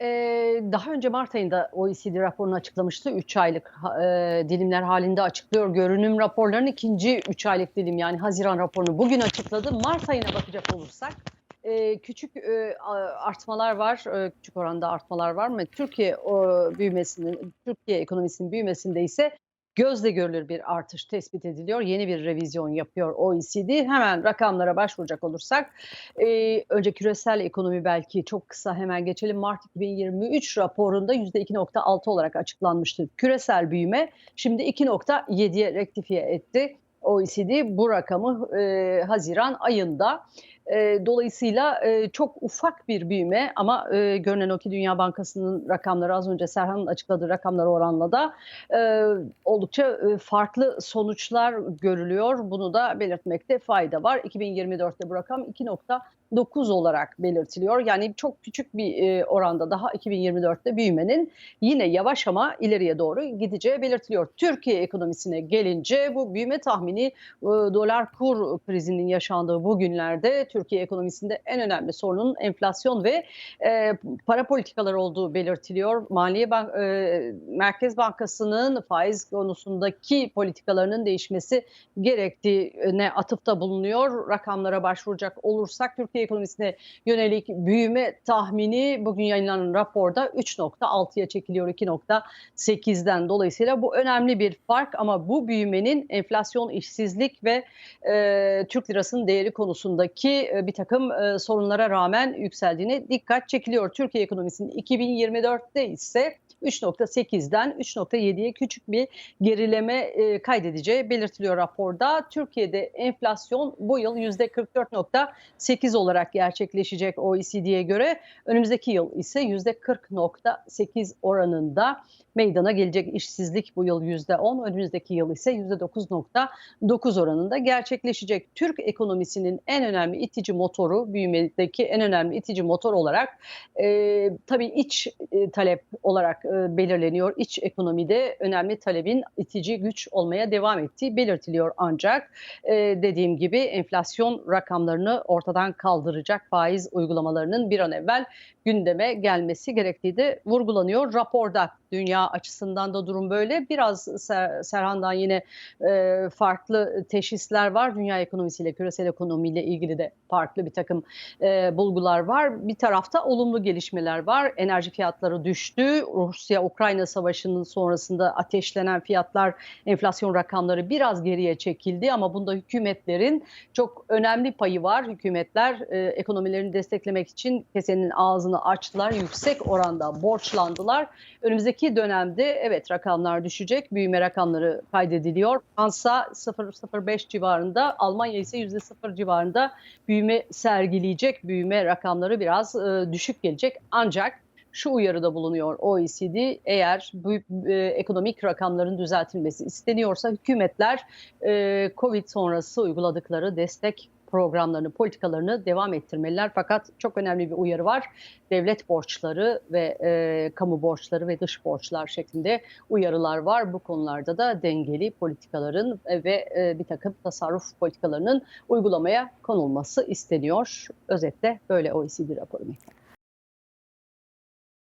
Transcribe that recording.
Eee, daha önce mart ayında OECD raporunu açıklamıştı. 3 aylık eee, dilimler halinde açıklıyor. Görünüm raporlarının ikinci 3 aylık dilim yani haziran raporunu bugün açıkladı. Mart ayına bakacak olursak, eee, küçük, a artmalar var, eee, küçük oranda artmalar var ama Türkiye, ooo, büyümesinin, Türkiye ekonomisinin büyümesinde ise gözle görülür bir artış tespit ediliyor. Yeni bir revizyon yapıyor OECD. Hemen rakamlara başvuracak olursak, eee, önce küresel ekonomi belki çok kısa hemen geçelim. Mart 2023 raporunda %2.6 olarak açıklanmıştı küresel büyüme. Şimdi 2.7'ye rektifiye etti OECD bu rakamı, eee, haziran ayında. Eee, dolayısıyla, eee, çok ufak bir büyüme ama, eee, görünen o ki Dünya Bankası'nın rakamları az önce Serhan'ın açıkladığı rakamlara oranla da, eee, oldukça, eee, farklı sonuçlar görülüyor. Bunu da belirtmekte fayda var. 2024'te bu rakam 2.9 olarak belirtiliyor. Yani çok küçük bir, eee, oranda daha 2024'te büyümenin yine yavaş ama ileriye doğru gideceği belirtiliyor. Türkiye ekonomisine gelince bu büyüme tahmini, ııı, dolar kur krizinin yaşandığı bu günlerde Türkiye ekonomisinde en önemli sorunun enflasyon ve, eee, para politikaları olduğu belirtiliyor. Maliye Bank eee, Merkez Bankası'nın faiz konusundaki politikalarının değişmesi gerektiğine atıfta bulunuyor. Rakamlara başvuracak olursak Türkiye ekonomisine yönelik büyüme tahmini bugün yayınlanan raporda 3.6'ya çekiliyor 2.8'den. Dolayısıyla bu önemli bir fark ama bu büyümenin enflasyon, işsizlik ve, eee, Türk lirasının değeri konusundaki, eee, birtakım, eee, sorunlara rağmen yükseldiğine dikkat çekiliyor. Türkiye ekonomisinin 2024'te ise 3.8'den 3.7'ye küçük bir gerileme, eee, kaydedeceği belirtiliyor raporda. Türkiye'de enflasyon bu yıl %44.8 olarak gerçekleşecek OECD'ye göre. Önümüzdeki yıl ise %40.8 oranında meydana gelecek. İşsizlik bu yıl %10, önümüzdeki yıl ise %9.9 oranında gerçekleşecek. Türk ekonomisinin en önemli itici motoru, büyümedeki en önemli itici motor olarak, eee, tabii iç, eee, talep olarak, belirleniyor. İç ekonomide önemli talebin itici güç olmaya devam ettiği belirtiliyor. Ancak, eee, dediğim gibi enflasyon rakamlarını ortadan kaldıracak faiz uygulamalarının bir an evvel gündeme gelmesi gerektiği de vurgulanıyor raporda. Dünya açısından da durum böyle. Biraz Ser Serhan'dan yine, eee, farklı teşhisler var. Dünya ekonomisiyle, küresel ekonomiyle ilgili de farklı birtakım, eee, bulgular var. Bir tarafta olumlu gelişmeler var. Enerji fiyatları düştü. Rusya-Ukrayna savaşının sonrasında ateşlenen fiyatlar, enflasyon rakamları biraz geriye çekildi ama bunda hükümetlerin çok önemli payı var. Hükümetler, eee, ekonomilerini desteklemek için kesenin ağzını açtılar. Yüksek oranda borçlandılar. Önümüzdeki dönemde evet rakamlar düşecek. Büyüme rakamları kaydediliyor. Fransa 0.05 civarında, Almanya ise %0 civarında büyüme sergileyecek. Büyüme rakamları biraz, eee, düşük gelecek. Ancak şu uyarıda bulunuyor OECD, eğer bu, eee, ekonomik rakamların düzeltilmesi isteniyorsa hükümetler, eee, COVID sonrası uyguladıkları destek programlarını, politikalarını devam ettirmeliler. Fakat çok önemli bir uyarı var. Devlet borçları ve, eee, kamu borçları ve dış borçlar şeklinde uyarılar var. Bu konularda da dengeli politikaların, ve, eee, birtakım tasarruf politikalarının uygulamaya konulması isteniyor. Özetle böyle OECD raporu.